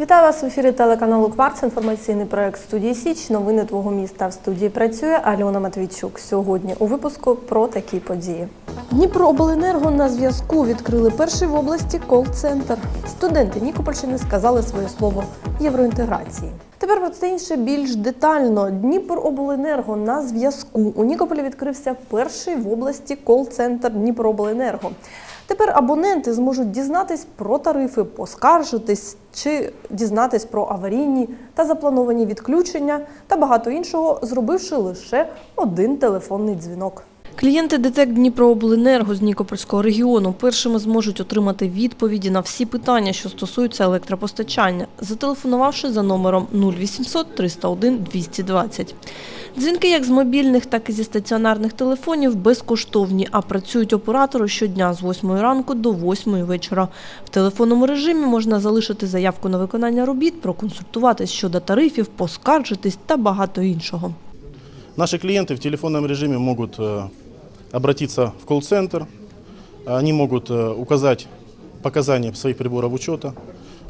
Вітаю вас в ефірі телеканалу Кварц. Інформаційний проект студії Січ. Новини твого міста в студії працює Альона Матвійчук. Сьогодні у випуску про такі події. Дніпрообленерго на зв'язку відкрили перший в області кол-центр. Студенти Нікопольщини сказали своє слово євроінтеграції. Тепер про це інше більш детально. Дніпрообленерго на зв'язку. У Нікополі відкрився перший в області кол-центр Дніпрообленерго. Тепер абоненти зможуть дізнатись про тарифи, поскаржитись чи дізнатись про аварійні та заплановані відключення та багато іншого, зробивши лише один телефонний дзвінок. Клієнти ДТЕК Дніпрообленерго з Нікопольського регіону першими зможуть отримати відповіді на всі питання, що стосуються електропостачання, зателефонувавши за номером 0800 301 220. Дзвінки як з мобільних, так і зі стаціонарних телефонів безкоштовні, а працюють оператори щодня з 8 ранку до 8 вечора. В телефонному режимі можна залишити заявку на виконання робіт, проконсультуватись щодо тарифів, поскаржитись та багато іншого. Наши клиенты в телефонном режиме могут э, обратиться в колл-центр, они могут э, указать показания своих приборов учета,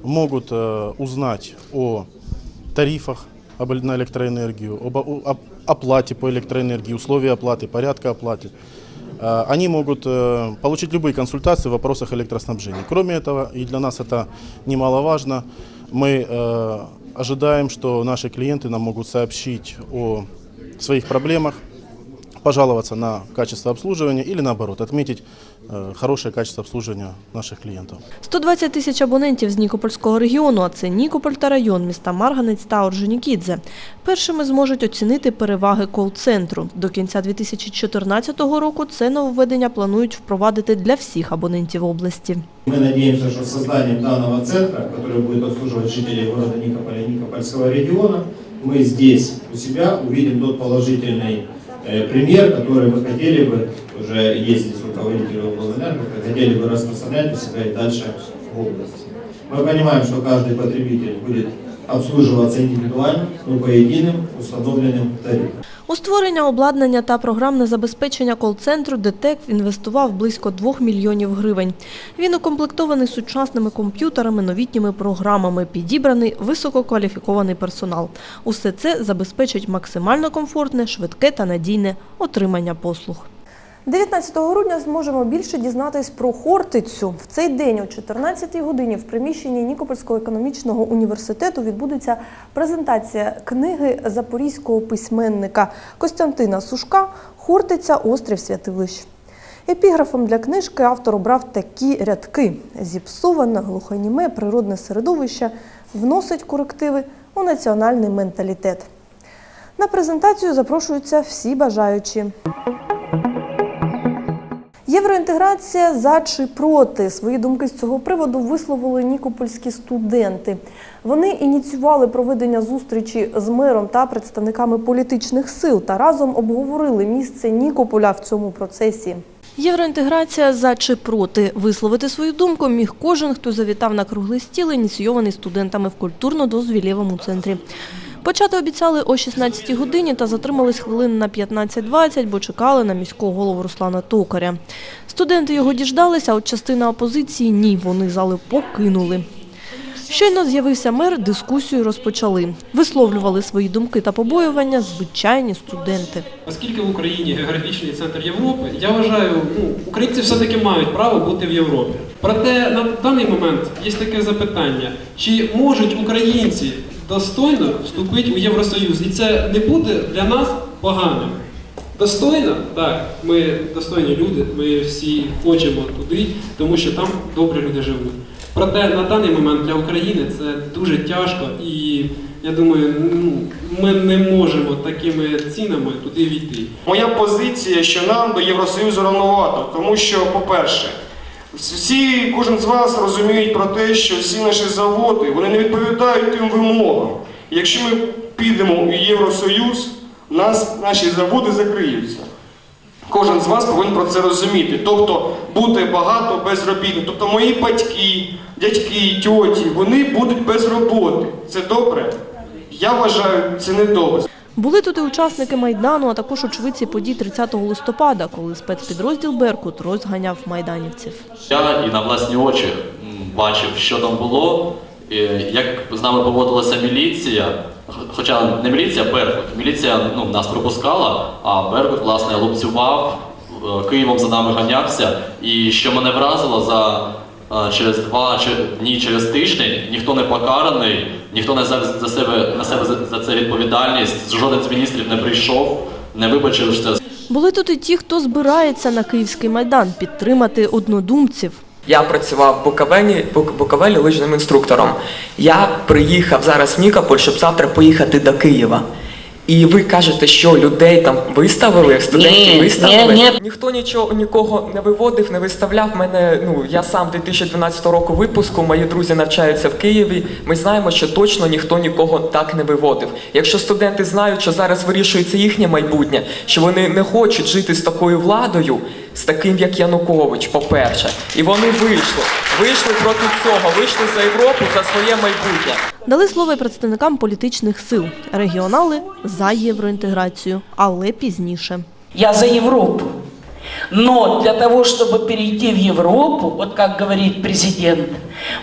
могут э, узнать о тарифах на электроэнергию, об оплате по электроэнергии, условия оплаты, порядка оплаты. Они могут получить любые консультации в вопросах электроснабжения. Кроме этого, и для нас это немаловажно, мы ожидаем, что наши клиенты нам могут сообщить о своих проблемах, пожаловаться на качество обслуживания или наоборот, отметить э, хорошее качество обслуживания наших клиентов. 120 тисяч абонентів з Нікопольського регіону, а це Нікополь та район, міста Марганець та Орджонікідзе. Першими зможуть оцінити переваги кол-центру. До кінця 2014 року це нововведення планують впровадити для всіх абонентів області. Мы надеемся, что созданием данного центра, который будет обслуживать жителей города Никополя и Никопольского региона, мы здесь у себя увидим тот положительный э, пример, который мы хотели бы, уже есть здесь руководители облэнерго, хотели бы распространять у себя и дальше в области. Мы понимаем, что каждый потребитель будет обслуживаться индивидуально, но по единым установленным тарифам. У створення обладнання та програмне забезпечення кол-центру ДТЕК інвестував близько 2 мільйонів гривень. Він укомплектований сучасними комп'ютерами, новітніми програмами, підібраний висококваліфікований персонал. Усе це забезпечить максимально комфортне, швидке та надійне отримання послуг. 19 грудня зможемо більше дізнатись про Хортицю. В цей день о 14-й годині в приміщенні Нікопольського економічного університету відбудеться презентація книги запорізького письменника Костянтина Сушка Хортиця Острів Святилищ. Епіграфом для книжки автор обрав такі рядки: зіпсоване, глухоніме, природне середовище вносить корективи у національний менталітет. На презентацію запрошуються всі бажаючі. Євроінтеграція за чи проти свої думки з цього приводу висловили нікопольські студенти. Вони ініціювали проведення зустрічі з мером та представниками політичних сил та разом обговорили місце Нікополя в цьому процесі. Євроінтеграція за чи проти висловити свою думку міг кожен, хто завітав на круглий стіл, ініційований студентами в культурно-дозвілєвому центрі. Почати обіцяли о 16 годині та затримались хвилин на 15-20, бо чекали на міського голову Руслана Токаря. Студенти його діждалися, а от частина опозиції – ні, вони зали покинули. Щойно з'явився мер, дискусію розпочали. Висловлювали свої думки та побоювання звичайні студенти. Оскільки в Україні географічний центр Європи, я вважаю, ну, українці все-таки мають право бути в Європі. Проте на даний момент є таке запитання: чи можуть українці достойно вступити у Євросоюз? І це не буде для нас поганим. Достойно? Так, ми достойні люди, ми всі хочемо туди, тому що там добре люди живуть. Проте на даний момент для України це дуже тяжко і я думаю, ну, ми не можемо такими цінами туди війти. Моя позиція, що нам до Євросоюзу рановато, тому що, по-перше, всі, кожен з вас розуміють про те, що всі наші заводи вони не відповідають тим вимогам. Якщо ми підемо у Євросоюз, нас наші заводи закриються. Кожен з вас повинен про це розуміти. Тобто буде багато безробітних. Тобто мої батьки, дядьки, тьоті, вони будуть без роботи. Це добре? Я вважаю, це не добре. Були тут і учасники Майдану, а також очевидці подій 30 листопада, коли спецпідрозділ «Беркут» розганяв майданівців. Я і на власні очі бачив, що там було, як з нами поводилася міліція. Хоча не міліція, Беркут. Міліція ну, нас пропускала, а Беркут, власне, лупцював, е, Києвом за нами ганявся. І що мене вразило, за через два чи- дні, через тиждень ніхто не покараний, ніхто не за, за себе на себе за, за це відповідальність. Жоден з міністрів не прийшов, не вибачився. Були тут і ті, хто збирається на Київський майдан підтримати однодумців. Я працював в Буковелі, Бук- Буковелі лижним інструктором. Я приїхав зараз в Нікополь, щоб завтра поїхати до Києва. І ви кажете, що людей там виставили, студентів Ні, виставили. ні, Ніхто нічого нікого не виводив, не виставляв. Мене ну я сам 2012 року випуску. Мої друзі навчаються в Києві. Ми знаємо, що точно ніхто нікого так не виводив. Якщо студенти знають, що зараз вирішується їхнє майбутнє, що вони не хочуть жити з такою владою, з таким як Янукович, по-перше, і вони вийшли, вийшли проти цього, вийшли за Європу, за своє майбутнє. Дали слово й представникам політичних сил. Регіонали за євроінтеграцію, але пізніше. Я за Европу. Но для того, чтобы перейти в Европу, вот как говорит президент,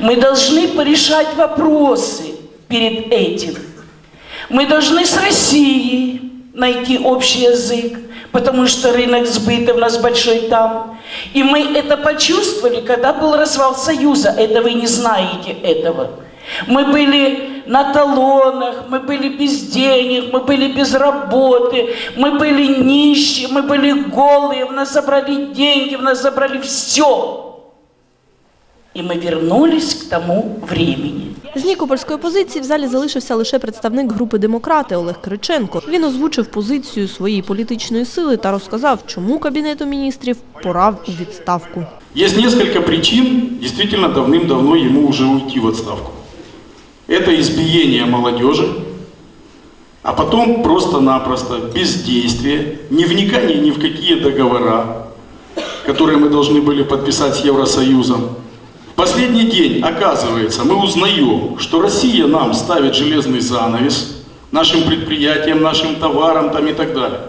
мы должны порешать вопросы перед этим. Мы должны с Россией найти общий язык, Потому что рынок сбыта у нас большой там. И мы это почувствовали, когда был развал Союза. Это вы не знаете этого. Мы были на талонах, мы были без денег, мы были без работы, мы были нищие, мы были голые, в нас забрали деньги, в нас забрали все. И мы вернулись к тому времени. З Нікопольської позиції в залі залишився лише представник групи «Демократи» Олег Криченко. Він озвучив позицію своєї політичної сили та розказав, чому Кабінету міністрів пора у відставку. Есть несколько причин, действительно давным-давно ему уже уйти в отставку. Это избиение молодежи, а потом просто-напросто бездействие, не вникание ни в какие договора, которые мы должны были подписать с Евросоюзом. Последний день, оказывается, мы узнаем, что Россия нам ставит железный занавес, нашим предприятиям, нашим товарам там и так далее.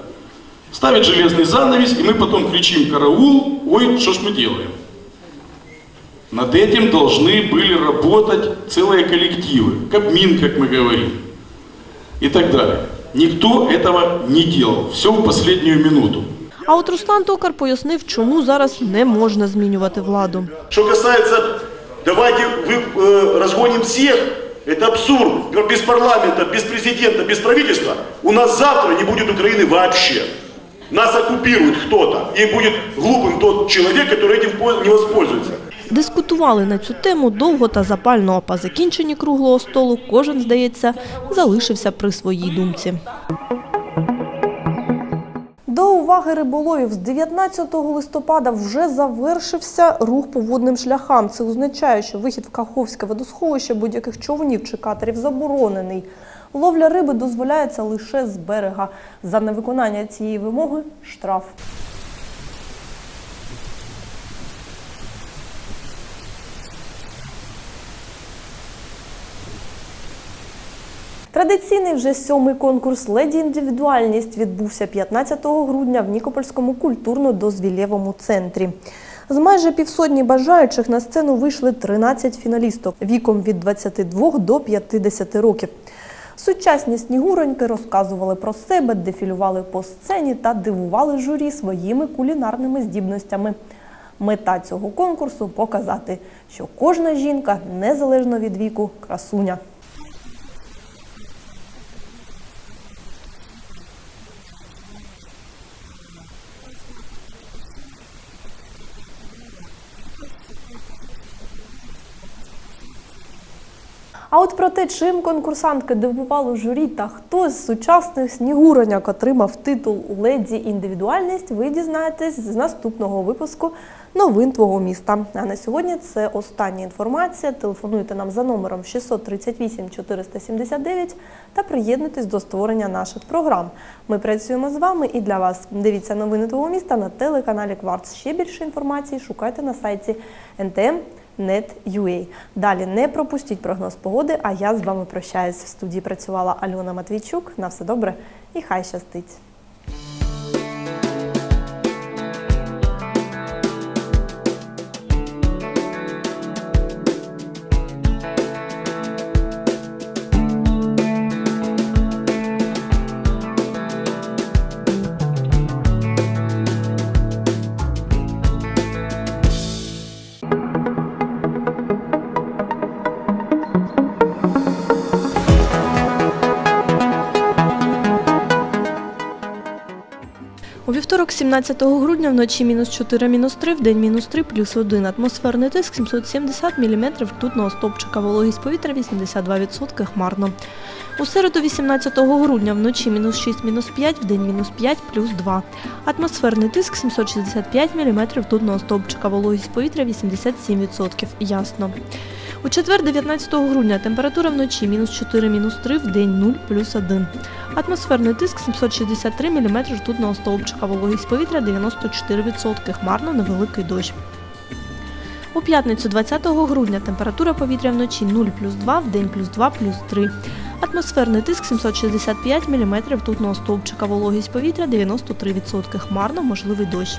Ставит железный занавес, и мы потом кричим «караул», ой, что ж мы делаем? Над этим должны были работать целые коллективы, Кабмин, как мы говорим, и так далее. Никто этого не делал, все в последнюю минуту. А от Руслан Токар пояснив, чому зараз не можна змінювати владу. Что касается, давайте вы, э, разгоним всех, это абсурд. Без парламента, без президента, без правительства у нас завтра не будет Украины вообще. Нас оккупирует кто-то, и будет глупым тот человек, который этим по- не воспользуется. Дискутували на цю тему довго та запально, а по закінченні круглого столу кожен, здається, залишився при своїй думці. Уваги риболовів з 19 листопада вже завершився рух по водним шляхам. Це означає, що вихід в Каховське водосховище будь-яких човнів чи катерів заборонений. Ловля риби дозволяється лише з берега. За невиконання цієї вимоги штраф. Традиційний вже сьомий конкурс Леді індивідуальність відбувся 15 грудня в Нікопольському культурно-дозвілєвому центрі. З майже півсотні бажаючих на сцену вийшли 13 фіналісток віком від 22 до 50 років. Сучасні снігуроньки розказували про себе, дефілювали по сцені та дивували журі своїми кулінарними здібностями. Мета цього конкурсу показати, що кожна жінка, незалежно від віку, красуня. Про те, чим конкурсантки дивували журі та хто з сучасних снігуроньок отримав титул леді індивідуальність, ви дізнаєтесь з наступного випуску новин твого міста. А на сьогодні це остання інформація. Телефонуйте нам за номером 638 479 та приєднуйтесь до створення наших програм. Ми працюємо з вами і для вас. Дивіться новини твого міста на телеканалі Кварц. Ще більше інформації шукайте на сайті НТМ. Net.ua. Далі не пропустіть прогноз погоди, а я з вами прощаюсь. В студії працювала Альона Матвійчук. На все добре і хай щастить. У вівторок, 17 грудня, вночі мінус 4, мінус 3, в день мінус 3, плюс 1. Атмосферний тиск 770 мм ртутного стовпчика, вологість повітря 82% хмарно. У середу, 18 грудня, вночі мінус 6, мінус 5, в день мінус 5, плюс 2. Атмосферний тиск 765 мм ртутного стовпчика, вологість повітря 87%. Ясно. У четвер, 19 грудня, температура вночі мінус 4, мінус 3, в день 0, плюс 1. Атмосферний тиск 763 мм ртутного стовпчика, вологість повітря 94%, хмарно невеликий дощ. У п'ятницю 20 грудня температура повітря вночі 0 плюс 2, в день плюс 2 плюс 3. Атмосферний тиск 765 мм ртутного стовпчика, вологість повітря 93%, хмарно можливий дощ.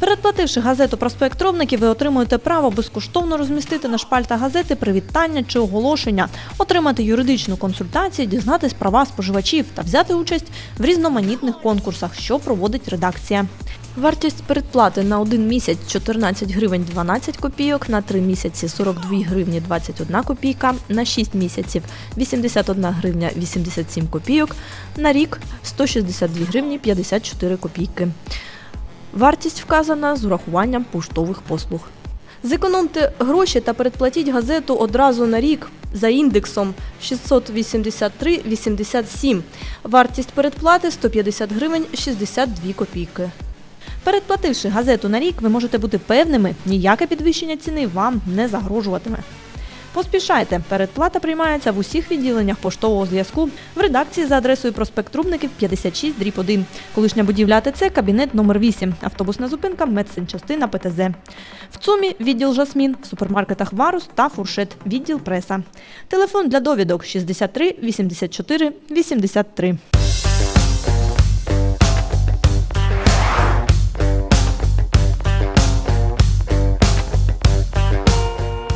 Передплативши газету Проспект Тровників, ви отримуєте право безкоштовно розмістити на шпальтах газети привітання чи оголошення, отримати юридичну консультацію, дізнатись права споживачів та взяти участь в різноманітних конкурсах, що проводить редакція. Вартість передплати на один місяць 14 гривень 12 копійок, на 3 місяці 42 гривні 21 копійка, на 6 місяців 81 гривня 87 копійок, на рік 162 гривні 54 копійки. Вартість вказана з урахуванням поштових послуг. Зекономте гроші та передплатіть газету одразу на рік за індексом 683,87. Вартість передплати 150 гривень 62 копійки. Передплативши газету на рік, ви можете бути певними, ніяке підвищення ціни вам не загрожуватиме. Поспішайте, передплата приймається в усіх відділеннях поштового зв'язку в редакції за адресою проспект Трубників 56 дріб 1. Колишня будівля АТЦ, кабінет номер 8 автобусна зупинка, медсанчастина ПТЗ. В ЦУМі відділ Жасмін, в супермаркетах Варус та Фуршет, відділ преса. Телефон для довідок 63 84 83.